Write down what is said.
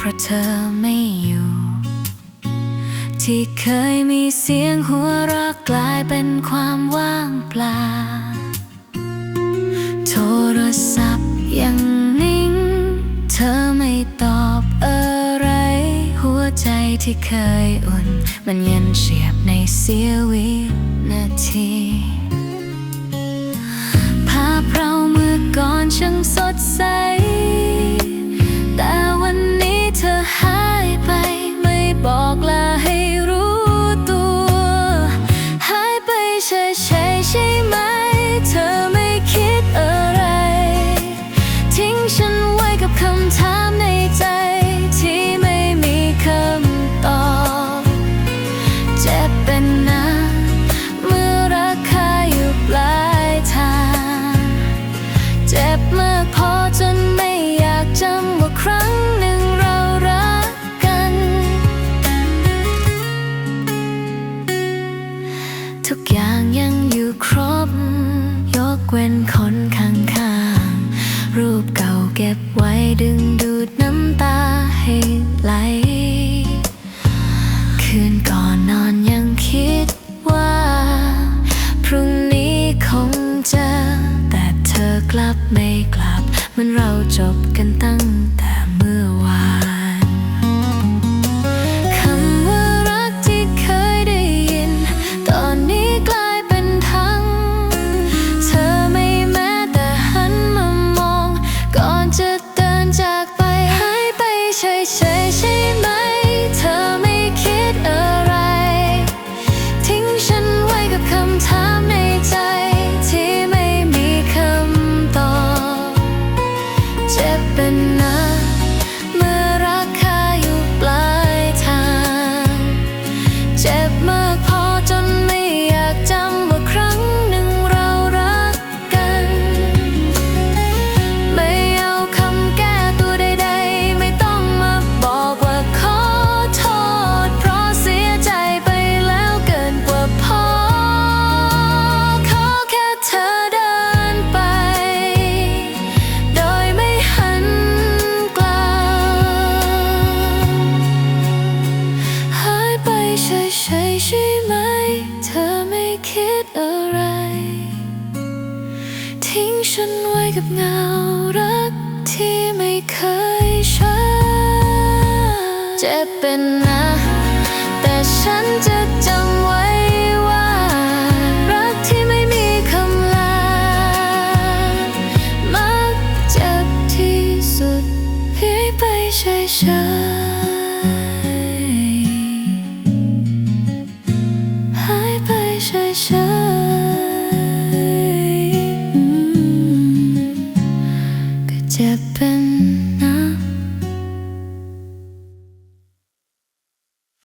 เพราะเธอไม่อยู่ ที่เคยมีเสียงหัวเราะกลายเป็นความว่างเปล่า โทรศัพท์ยังนิ่ง เธอไม่ตอบอะไร หัวใจที่เคยอุ่น มันเย็นเฉียบในเสี้ยว เจ็บเป็นนาเมื่อรักคาอยู่ปลายทางเจ็บมากพอจนไม่อยากจำว่าครั้งหนึ่งเรารักกัน ทุกอย่างยังอยู่ครบ ยกเว้นคนข้างๆรูปเก่าเก็บไว้ดึง มันเราจบกันตั้งแต่เมื่อวานคำว่ารักที่เคยได้ยิน ตอนนี้กลายเป็นทั้ง เธอไม่แม้แต่หันมามอง ก่อนจะเดินจากไปหายไปเฉยๆ ฉันไว้กับเงารักที่ไม่เคยช้าเจ็บเป็นนะ แต่ฉันจะจำไว้ว่า รักที่ไม่มีคำลา มักเจ็บที่สุดหายไปเฉยๆหา step